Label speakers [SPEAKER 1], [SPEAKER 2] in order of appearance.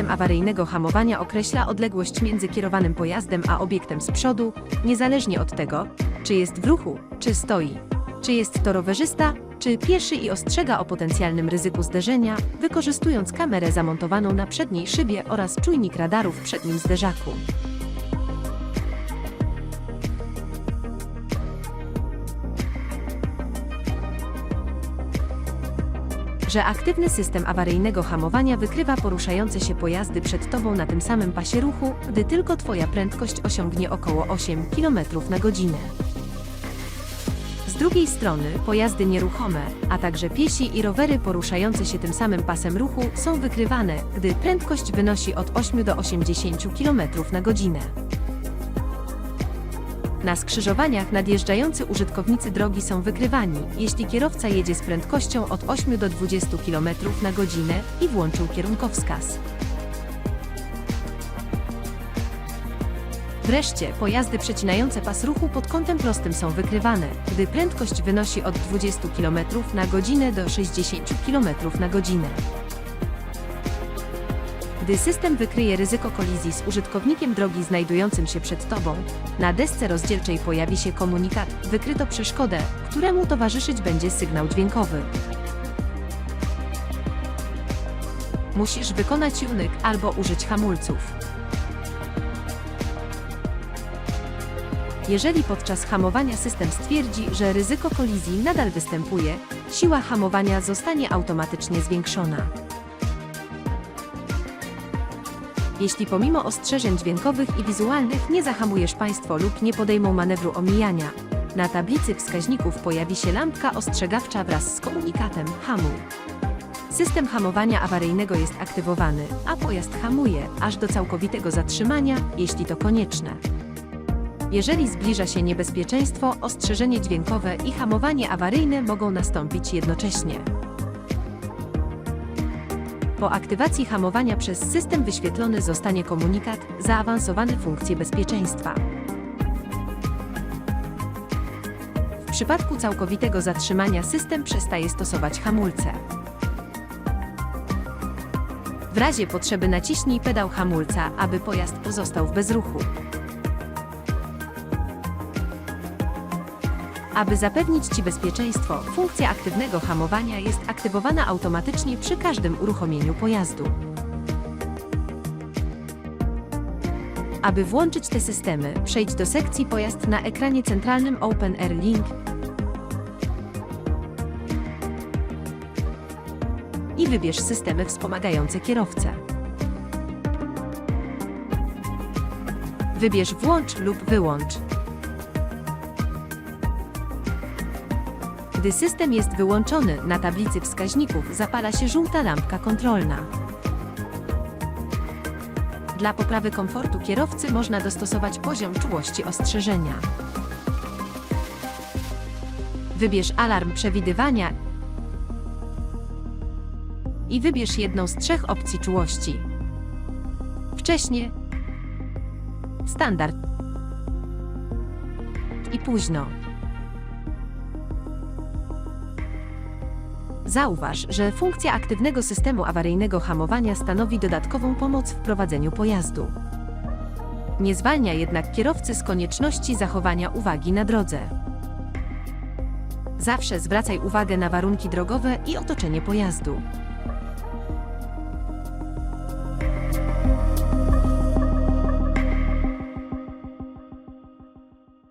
[SPEAKER 1] awaryjnego hamowania określa odległość między kierowanym pojazdem a obiektem z przodu, niezależnie od tego, czy jest w ruchu, czy stoi, czy jest to rowerzysta, czy pieszy i ostrzega o potencjalnym ryzyku zderzenia, wykorzystując kamerę zamontowaną na przedniej szybie oraz czujnik radaru w przednim zderzaku. Że aktywny system awaryjnego hamowania wykrywa poruszające się pojazdy przed Tobą na tym samym pasie ruchu, gdy tylko Twoja prędkość osiągnie około 8 km na godzinę. Z drugiej strony pojazdy nieruchome, a także piesi i rowery poruszające się tym samym pasem ruchu są wykrywane, gdy prędkość wynosi od 8 do 80 km na godzinę. Na skrzyżowaniach nadjeżdżający użytkownicy drogi są wykrywani, jeśli kierowca jedzie z prędkością od 8 do 20 km na godzinę i włączył kierunkowskaz. Wreszcie pojazdy przecinające pas ruchu pod kątem prostym są wykrywane, gdy prędkość wynosi od 20 km na godzinę do 60 km na godzinę. Gdy system wykryje ryzyko kolizji z użytkownikiem drogi znajdującym się przed Tobą, na desce rozdzielczej pojawi się komunikat Wykryto przeszkodę, któremu towarzyszyć będzie sygnał dźwiękowy. Musisz wykonać unyk albo użyć hamulców. Jeżeli podczas hamowania system stwierdzi, że ryzyko kolizji nadal występuje, siła hamowania zostanie automatycznie zwiększona. Jeśli pomimo ostrzeżeń dźwiękowych i wizualnych nie zahamujesz państwo lub nie podejmą manewru omijania, na tablicy wskaźników pojawi się lampka ostrzegawcza wraz z komunikatem hamuj. System hamowania awaryjnego jest aktywowany, a pojazd hamuje aż do całkowitego zatrzymania, jeśli to konieczne. Jeżeli zbliża się niebezpieczeństwo, ostrzeżenie dźwiękowe i hamowanie awaryjne mogą nastąpić jednocześnie. Po aktywacji hamowania przez system wyświetlony zostanie komunikat Zaawansowane funkcje bezpieczeństwa. W przypadku całkowitego zatrzymania system przestaje stosować hamulce. W razie potrzeby naciśnij pedał hamulca, aby pojazd pozostał w bezruchu. Aby zapewnić Ci bezpieczeństwo, funkcja aktywnego hamowania jest aktywowana automatycznie przy każdym uruchomieniu pojazdu. Aby włączyć te systemy, przejdź do sekcji Pojazd na ekranie centralnym Open Air Link i wybierz systemy wspomagające kierowcę. Wybierz Włącz lub Wyłącz. Gdy system jest wyłączony, na tablicy wskaźników zapala się żółta lampka kontrolna. Dla poprawy komfortu kierowcy można dostosować poziom czułości ostrzeżenia. Wybierz alarm przewidywania i wybierz jedną z trzech opcji czułości. Wcześnie, standard i późno. Zauważ, że funkcja aktywnego systemu awaryjnego hamowania stanowi dodatkową pomoc w prowadzeniu pojazdu. Nie zwalnia jednak kierowcy z konieczności zachowania uwagi na drodze. Zawsze zwracaj uwagę na warunki drogowe i otoczenie pojazdu.